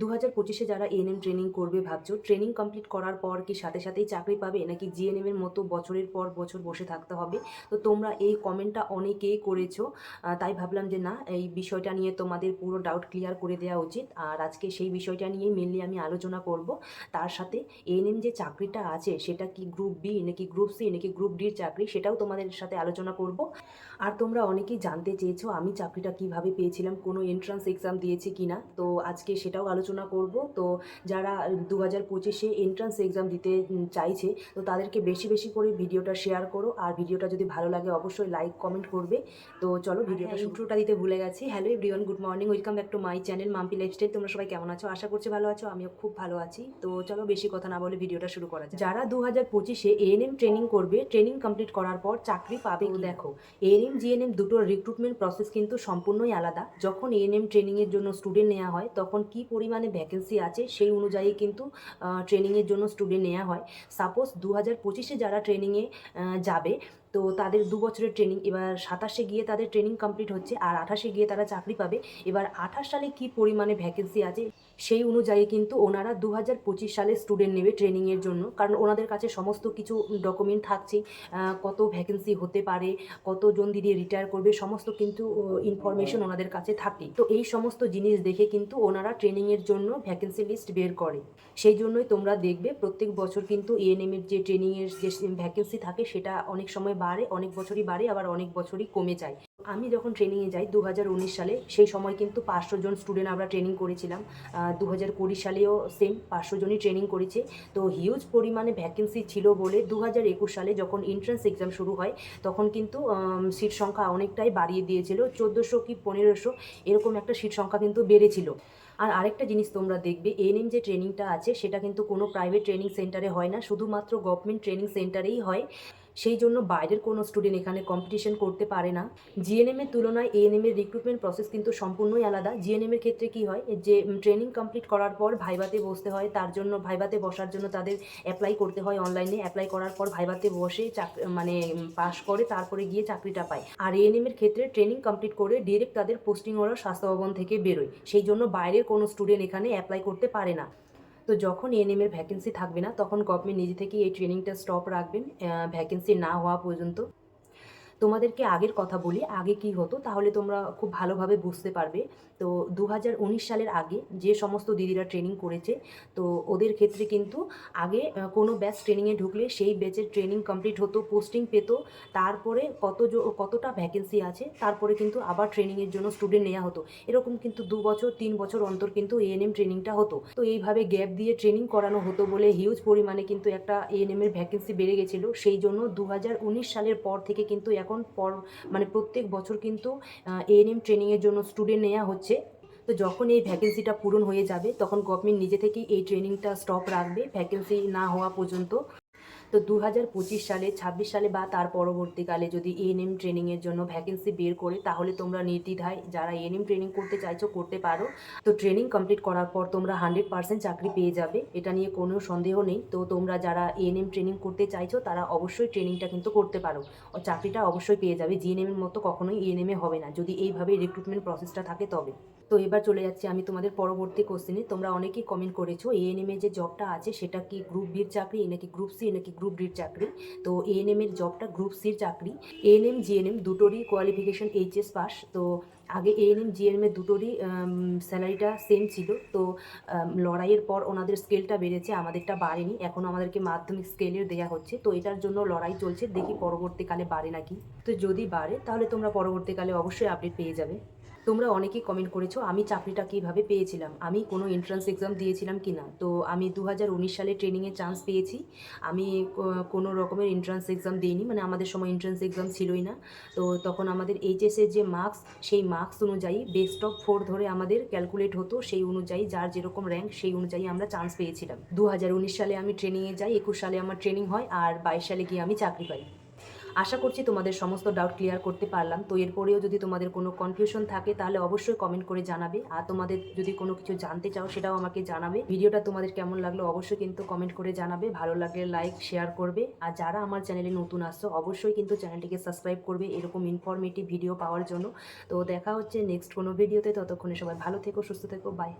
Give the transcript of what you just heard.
দু হাজার পঁচিশে যারা এএনএম ট্রেনিং করবে, ভাবছ? ট্রেনিং কমপ্লিট করার পর কি সাথে সাথেই চাকরি পাবে? নাকি জিএনএম এর মতো বছরের পর বছর বসে থাকতে হবে? তো তোমরা এই কমেন্টটা অনেকেই করেছ। তাই ভাবলাম যে না, এই বিষয়টা নিয়ে তোমাদের পুরো ডাউট ক্লিয়ার করে দেওয়া উচিত। আর আজকে সেই বিষয়টা নিয়ে মেনলি আমি আলোচনা করব। তার সাথে এএনএম যে চাকরিটা আছে, সেটা কি গ্রুপ বি নাকি গ্রুপ সি নাকি গ্রুপ ডির চাকরি, সেটাও তোমাদের সাথে আলোচনা করব। আর তোমরা অনেকেই জানতে চেয়েছো আমি চাকরিটা কীভাবে পেয়েছিলাম, কোনো এন্ট্রান্স এক্সাম দিয়েছি কিনা। তো আজকে সেটাও আলোচনা করব। তো যারা দু হাজার পঁচিশে এন্ট্রান্স এক্সাম দিতে চাইছে তো তাদেরকে বেশি বেশি করে ভিডিওটা শেয়ার করো। আর ভিডিওটা যদি ভালো লাগে অবশ্যই লাইক কমেন্ট করবে। তো চলো ভিডিওটা ইন্ট্রোটা দিতে ভুলে গেছি। Hello everyone good morning welcome back to my channel Mampi lifestyle তোমরা সবাই কেমন আছো? আশা করছি ভালো আছো আমিও খুব ভালো আছি। তো চলো বেশি কথা না বলে ভিডিওটা শুরু করা যাক। যারা দু হাজার পঁচিশে এএনএম ট্রেনিং করবে ট্রেনিং কমপ্লিট করার পর চাকরি পাবে দেখো এএনএম জিএনএম দুটোর রিক্রুটমেন্ট প্রসেস কিন্তু সম্পূর্ণই আলাদা। যখন এএনএম ট্রেনিংয়ের জন্য স্টুডেন্ট নেওয়া হয় তখন কি পরিমাণে ভ্যাকেন্সি আছে, সেই অনুযায়ী কিন্তু ট্রেনিংয়ের জন্য স্টুডেন্ট নেওয়া হয়। সাপোজ দু হাজার পঁচিশে যারা ট্রেনিংয়ে যাবে, তো তাদের দু বছরের ট্রেনিং এবার সাতাশে গিয়ে তাদের ট্রেনিং কমপ্লিট হচ্ছে, আর আঠাশে গিয়ে তারা চাকরি পাবে। এবার আঠাশ সালে কি পরিমাণে ভ্যাকেন্সি আছে, সেই অনুযায়ী কিন্তু ওনারা দু হাজার পঁচিশ সালে স্টুডেন্ট নেবে ট্রেনিংয়ের জন্য। কারণ ওনাদের কাছে সমস্ত কিছু ডকুমেন্ট থাকছে কত ভ্যাকেন্সি হতে পারে, কতজন দিদি রিটায়ার করবে, সমস্ত কিন্তু ইনফরমেশন ওনাদের কাছে থাকে। তো এই সমস্ত জিনিস দেখে কিন্তু ওনারা ট্রেনিংয়ের জন্য ভ্যাকেন্সি লিস্ট বের করে। সেই জন্যই তোমরা দেখবে প্রত্যেক বছর কিন্তু এএনএম এর যে ট্রেনিংয়ের যে ভ্যাকেন্সি থাকে সেটা অনেক সময় বাড়ে, অনেক বছরই বাড়ে, আবার অনেক বছরই কমে যায়। আমি যখন ট্রেনিংয়ে যাই দু হাজার উনিশ সালে, সেই সময় কিন্তু পাঁচশো জন স্টুডেন্ট আমরা ট্রেনিং করেছিলাম। দু হাজার কুড়ি সালেও সেম পাঁচশো জনই ট্রেনিং করেছে। তো হিউজ পরিমাণে ভ্যাকেন্সি ছিল বলে দু হাজার একুশ সালে যখন এন্ট্রান্স এক্সাম শুরু হয়, তখন কিন্তু সিট সংখ্যা অনেকটাই বাড়িয়ে দিয়েছিল। চোদ্দোশো কি পনেরোশো এরকম একটা সিট সংখ্যা কিন্তু বেড়েছিল। আর আরেকটা জিনিস তোমরা দেখবে এএনএম যে ট্রেনিংটা আছে, সেটা কিন্তু কোনো প্রাইভেট ট্রেনিং সেন্টারে হয় না, শুধুমাত্র গভর্নমেন্ট ট্রেনিং সেন্টারেই হয়। সেই জন্য বাইরের কোনো স্টুডেন্ট এখানে কম্পিটিশন করতে পারে না। জিএনএম এর তুলনায় এএনএম এর রিক্রুটমেন্ট প্রসেস কিন্তু সম্পূর্ণই আলাদা। জিএনএম এর ক্ষেত্রে কি হয়? যে ট্রেনিং কমপ্লিট করার পর ভাইবাতে বসতে হয়, তার জন্য ভাইবাতে বসার জন্য তাদের অ্যাপ্লাই করতে হয় অনলাইনে অ্যাপ্লাই করার পর ভাইবাতে বসে মানে পাস করে, তারপরে গিয়ে চাকরিটা পায়। আর এএনএম এর ক্ষেত্রে ট্রেনিং কমপ্লিট করে ডিরেক্ট তাদের পোস্টিং অর্ডার স্বাস্থ্য ভবন থেকে বেরোয়। সেই জন্য বাইরের কোনো স্টুডেন্ট এখানে অ্যাপ্লাই করতে পারে না। তো যখন এএনএম এর ভ্যাকেন্সি থাকবে না, তখন গভর্নমেন্ট নিজে থেকে এই ট্রেনিংটা স্টপ রাখবেন ভ্যাকেন্সি না হওয়া পর্যন্ত। তোমাদেরকে আগের কথা বলি, আগে কি হতো, তাহলে তোমরা খুব ভালোভাবে বুঝতে পারবে। তো দু হাজার উনিশ সালের আগে যে সমস্ত দিদিরা ট্রেনিং করেছে, তো ওদের ক্ষেত্রে কিন্তু আগে কোনো ব্যাচ ট্রেনিংয়ে ঢুকলে সেই ব্যাচের ট্রেনিং কমপ্লিট হতো পোস্টিং পেত, তারপরে কত কতটা ভ্যাকেন্সি আছে, তারপরে কিন্তু আবার ট্রেনিংয়ের জন্য স্টুডেন্ট নেওয়া হতো। এরকম কিন্তু দু বছর, তিন বছর অন্তর কিন্তু এএনএম ট্রেনিংটা হতো। তো এইভাবে গ্যাপ দিয়ে ট্রেনিং করানো হতো বলে হিউজ পরিমাণে কিন্তু একটা এএনএম এর ভ্যাকেন্সি বেড়ে গেছিল। সেই জন্য দু হাজার উনিশ সালের পর থেকে কিন্তু এখন পর মানে প্রত্যেক বছর কিন্তু এএনএম ট্রেনিংয়ের জন্য স্টুডেন্ট নেওয়া হচ্ছে। তো যখন এই ভ্যাকেন্সিটা পূরণ হয়ে যাবে, তখন গভর্নমেন্ট নিজে থেকেই এই ট্রেনিংটা স্টপ রাখবে ভ্যাকেন্সি না হওয়া পর্যন্ত। তো দু হাজার পঁচিশ সালে, ছাব্বিশ সালে বা তার পরবর্তীকালে যদি এএনএম ট্রেনিংয়ের জন্য ভ্যাকেন্সি বের করে, তাহলে তোমরা নির্দ্বিধায় যারা এএনএম ট্রেনিং করতে চাইছো করতে পারো। তো ট্রেনিং কমপ্লিট করার পর তোমরা হান্ড্রেড পার্সেন্ট চাকরি পেয়ে যাবে, এটা নিয়ে কোনো সন্দেহ নেই। তো তোমরা যারা এএনএম ট্রেনিং করতে চাইছো, তারা অবশ্যই ট্রেনিংটা কিন্তু করতে পারো। চাকরিটা অবশ্যই পেয়ে যাবে। জিএনএম এর মতো কখনোই এএনএম এ হবে না। যদি এইভাবে রিক্রুটমেন্ট প্রসেসটা থাকে তবে। তো এবার চলে যাচ্ছি আমি তোমাদের পরবর্তী কোশ্চেনে তোমরা অনেকেই কমেন্ট করেছ এএনএম এর যে জবটা আছে, সেটা কি গ্রুপ বির চাকরি নাকি গ্রুপ সি নাকি গ্রুপ ডির চাকরি? তো এএনএম এর জবটা গ্রুপ সির চাকরি। এএনএম জিএনএম দুটোরই কোয়ালিফিকেশন এইচএস পাস তো আগে এএনএম জিএনএম এর দুটোরই স্যালারিটা সেম ছিল। তো লড়াইয়ের পর ওনাদের স্কেলটা বেড়েছে, আমাদেরটা বাড়েনি। এখন আমাদেরকে মাধ্যমিক স্কেলের দেওয়া হচ্ছে। তো এটার জন্য লড়াই চলছে। দেখি পরবর্তীকালে বাড়ে নাকি। তো যদি বাড়ে, তাহলে তোমরা পরবর্তীকালে অবশ্যই আপডেট পেয়ে যাবে। তোমরা অনেকেই কমেন্ট করেছ, আমি চাকরিটা কীভাবে পেয়েছিলাম? আমি কোনো এন্ট্রান্স এক্সাম দিয়েছিলাম কি না তো আমি দু হাজার উনিশ সালে ট্রেনিংয়ে চান্স পেয়েছি। আমি কোনো রকমের এন্ট্রান্স এক্সাম দিইনি মানে আমাদের সময় এন্ট্রান্স এক্সাম ছিলই না। তো তখন আমাদের এইচএসের যে মার্কস সেই মার্কস অনুযায়ী বেস্ট অফ ফোর ধরে আমাদের ক্যালকুলেট হতো, সেই অনুযায়ী যার যেরকম র্যাঙ্ক সেই অনুযায়ী আমরা চান্স পেয়েছিলাম। দু হাজার উনিশ সালে আমি ট্রেনিংয়ে যাই, একুশ সালে আমার ট্রেনিং হয়, আর বাইশ সালে গিয়ে আমি চাকরি পাই। আশা করছি তোমাদের সমস্ত ডাউট ক্লিয়ার করতে পারলাম। তো এরপরেও যদি তোমাদের কোনো কনফিউশন থাকে, তাহলে অবশ্যই কমেন্ট করে জানাবে। আর তোমাদের যদি কোনো কিছু জানতে চাও, সেটাও আমাকে জানাবে। ভিডিওটা তোমাদের কেমন লাগল, অবশ্যই কিন্তু কমেন্ট করে জানাবে। ভালো লাগলে লাইক শেয়ার করবে। আর যারা আমার চ্যানেলে নতুন আসছো, অবশ্যই কিন্তু চ্যানেলটিকে সাবস্ক্রাইব করবে এরকম ইনফরমেটিভ ভিডিও পাওয়ার জন্য। তো দেখা হচ্ছে নেক্সট কোনো ভিডিওতে ততক্ষণে সবাই ভালো থেকো, সুস্থ থেকো। বাই